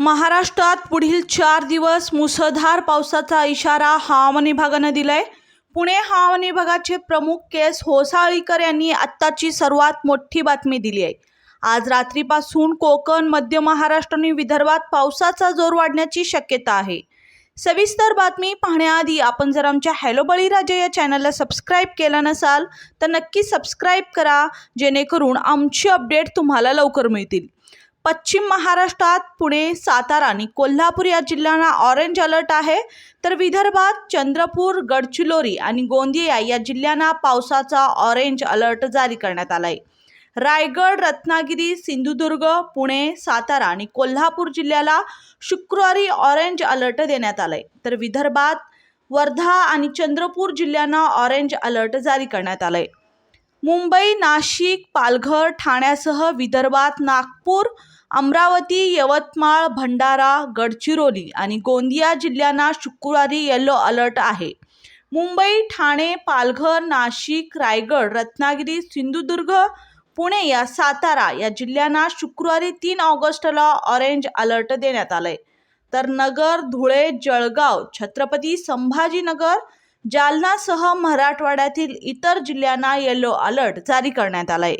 महाराष्ट्रात पुढील चार दिवस मुसळधार पावसाचा इशारा हवामान विभागानं दिलाय. पुणे हवामान विभागाचे प्रमुख केस होसाळीकर यांनी आत्ताची सर्वात मोठी बातमी दिली आहे. आज रात्रीपासून कोकण मध्य महाराष्ट्र आणि विदर्भात पावसाचा जोर वाढण्याची शक्यता आहे. सविस्तर बातमी पाहण्याआधी आपण जर आमच्या हॅलो बळीराजा या चॅनलला सबस्क्राईब केला नसाल तर नक्की सबस्क्राईब करा जेणेकरून आमची अपडेट तुम्हाला लवकर मिळतील. पश्चिम महाराष्ट्रात पुणे सातारा आणि कोल्हापूर या जिल्ह्यांना ऑरेंज अलर्ट आहे. तर विदर्भात चंद्रपूर गडचिरोली आणि गोंदिया या जिल्ह्यांना पावसाचा ऑरेंज अलर्ट जारी करण्यात आला आहे रायगड रत्नागिरी सिंधुदुर्ग पुणे सातारा आणि कोल्हापूर जिल्ह्याला शुक्रवारी ऑरेंज अलर्ट देण्यात आलाय. तर विदर्भात वर्धा आणि चंद्रपूर जिल्ह्यांना ऑरेंज अलर्ट जारी करण्यात आलाय. मुंबई नाशिक पालघर ठाण्यासह विदर्भात नागपूर अमरावती यवतमाळ भंडारा गडचिरोली आणि गोंदिया जिल्ह्यांना शुक्रवारी येलो अलर्ट आहे. मुंबई ठाणे पालघर नाशिक रायगड रत्नागिरी सिंधुदुर्ग पुणे या सातारा या जिल्ह्यांना शुक्रवारी तीन ऑगस्टला ऑरेंज अलर्ट देण्यात आलंय. तर नगर धुळे जळगाव छत्रपती संभाजीनगर जालनासह मराठवाड्यातील इतर जिल्ह्यांना येलो अलर्ट जारी करण्यात आलाय.